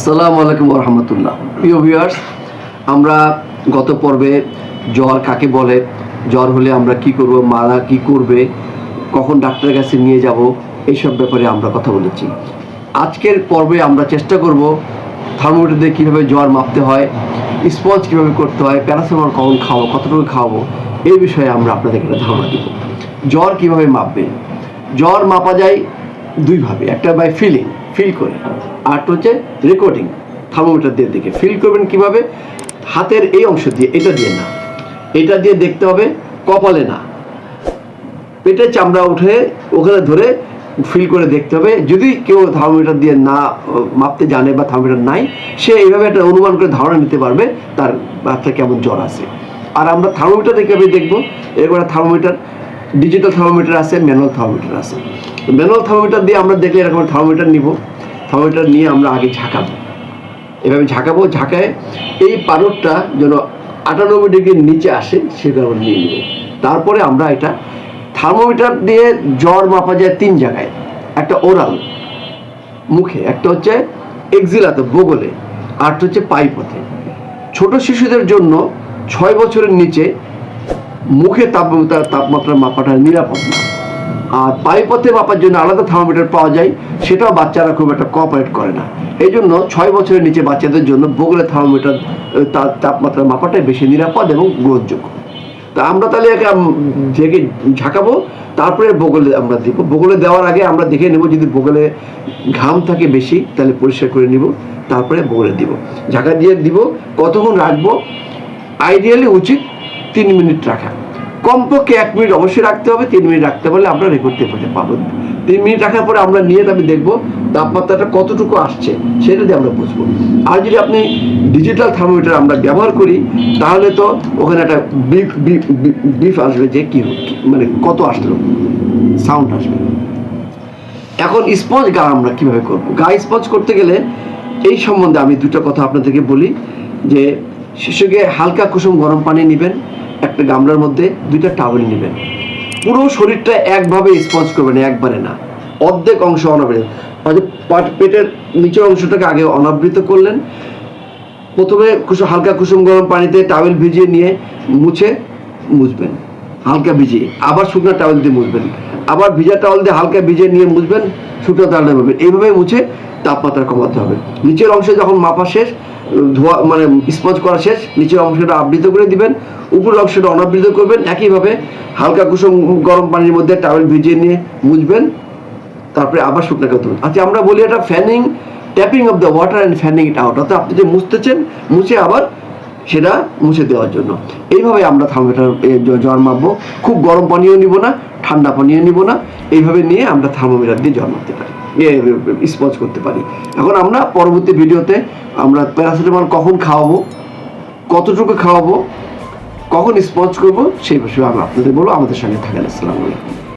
আসসালামু আলাইকুম রহমতুল্লাহ প্রিয় ভিউয়ার্স আমরা গত পর্বে জ্বর কাকে বলে, জ্বর হলে আমরা কি করব, মারা কি করবে, কখন ডাক্তারের কাছে নিয়ে যাব এইসব ব্যাপারে আমরা কথা বলেছি। আজকের পর্বে আমরা চেষ্টা করব থার্মোমিটার দিয়ে কীভাবে জ্বর মাপতে হয়, স্পঞ্জ কীভাবে করতে হয়, প্যারাসিটামল কখন খাওয়াবো, কতটুকু খাওয়াবো, এই বিষয়ে আমরা আপনাদেরকে ধারণা দিব। জ্বর কীভাবে মাপবেন? জ্বর মাপা যায় দুইভাবে একটা বাই ফিলিং ফিল করে আর হচ্ছে রেকর্ডিং থার্মোমিটার দিয়ে দেখে ফিল করবেন কীভাবে? হাতের এই অংশ দিয়ে, এটা দিয়ে না। এটা দিয়ে দেখতে হবে কপালে না। পেটের চামড়া উঠে, ওখানে ধরে ফিল করে দেখতে হবে। যদি কেউ থার্মোমিটার দিয়ে না মাপতে জানে বা থার্মোমিটার নাই, সে এইভাবে একটা অনুমান করে ধারণা নিতে পারবে তার বাচ্চা কেমন জ্বর আছে। আর আমরা থার্মোমিটার দেখে দেখব এরকম থার্মোমিটার ডিজিটাল থার্মোমিটার আছে ম্যানুয়াল থার্মোমিটার আছে। তো ম্যানুয়াল থার্মোমিটার দিয়ে আমরা দেখলে এরকম থার্মোমিটার নিব। থার্মোমিটার নিয়ে আমরা আগে ঝাঁকাবো। এভাবে ঝাঁকাবো, ঝাঁকায় এই পারদটা যেন আটানব্বই ডিগ্রির নিচে আসে সেটা আমরা নিয়ে নেব। তারপরে আমরা এটা থার্মোমিটার দিয়ে জ্বর মাপা যায় তিন জায়গায়। একটা ওরাল মুখে, একটা হচ্ছে এক্সিলাতে বগলে, আর একটা হচ্ছে পাইপথে। ছোট শিশুদের জন্য ছয় বছরের নিচে মুখে তাপমাত্রা তাপমাত্রা মাপাটা নিরাপদ না। আর পাইপথে মাপার জন্য আলাদা থার্মোমিটার পাওয়া যায়, সেটাও বাচ্চারা খুব একটা কোঅপারেট করে না। এই জন্য ছয় বছরের নিচে বাচ্চাদের জন্য বগলে থার্মোমিটার তার তাপমাত্রা মাপাটাই বেশি নিরাপদ এবং গ্রহণযোগ্য। তা আমরা তাহলে একে ঢেকে ঝাঁকাবো, তারপরে বগলে আমরা দিব। বগলে দেওয়ার আগে আমরা দেখে নেব, যদি বগলে ঘাম থাকে বেশি, তাহলে পরিষ্কার করে নিব, তারপরে বগলে দিব। ঝাঁকা দিয়ে দিব, কতক্ষণ রাখব? আইডিয়ালি উচিত তিন মিনিট রাখা। কমপক্ষে এক মিনিট অবশ্যই রাখতে হবে, তিন মিনিট রাখতে পারলে আমরা রেকর্ড করতে পাবো তিন মিনিট রাখার পরে আমরা নিয়ে আমি দেখব তাপমাত্রাটা কতটুকু আসছে, সেটা দিয়ে আমরা বুঝব। আর যদি আপনি ডিজিটাল থার্মোমিটার আমরা ব্যবহার করি, তাহলে তো ওখানে একটা বিফ বিফ আসবে যে কি- মানে কত আসলো সাউন্ড আসবে। এখন স্পঞ্জ গা আমরা কীভাবে করব? গা স্পঞ্জ করতে গেলে এই সম্বন্ধে আমি দুটো কথা আপনাদেরকে বলি, যে শিশুকে হালকা কুসুম গরম পানি নেবেন, একটা গামলার মধ্যে দুইটা টাওয়েল নেবেন। পুরো শরীরটা একভাবে স্পঞ্জ করবেন, একবারে না। অর্ধেক অংশ অনাবৃত পাট- পেটের নিচের অংশটাকে আগে অনাবৃত করলেন। প্রথমে কুসুম হালকা কুসুম গরম পানিতে টাওয়েল ভিজিয়ে নিয়ে মুছে মুছবেন। হালকা ভিজিয়ে। আবার শুকনো টাওয়েল দিয়ে মুছবেন। আবার ভিজা টাওয়েল দিয়ে হালকা ভিজিয়ে নিয়ে মুছবেন, শুকনো টাওয়েল এইভাবে মুছে তাপমাত্রা কমাতে হবে। নিচের অংশে যখন মাপা শেষ ধোয়া মানে স্পঞ্জ করা শেষ, নিচের অংশটা আবৃত করে দিবেন, উপরের অংশটা অনাবৃত করবেন, একইভাবে হালকা কুসুম গরম পানির মধ্যে টাওয়েল ভিজিয়ে নিয়ে মুছবেন, তারপরে আবার শুকনো করতে আচ্ছা আমরা বলি এটা fanning tapping off the water and fanning it out অর্থাৎ আপনি যে মুছতেছেন, মুছে আবার সেটা মুছে দেওয়ার জন্য। এইভাবে আমরা থার্মোমিটার জ্বর মাপবো। খুব গরম পানিও নিব না, ঠান্ডা পানিও নিব না, এইভাবে নিয়ে আমরা থার্মোমিটার দিয়ে জ্বর মাপতে পারি। স্পঞ্জ করতে পারি। এখন আমরা পরবর্তী ভিডিওতে আমরা প্যারাসিটামল কখন খাওয়াবো, কতটুকু খাওয়াবো, কখন স্পঞ্জ করব, সেই বিষয়ে আমরা আপনাদের বলব। আমাদের সঙ্গে থাকেন, আসসালামু আলাইকুম।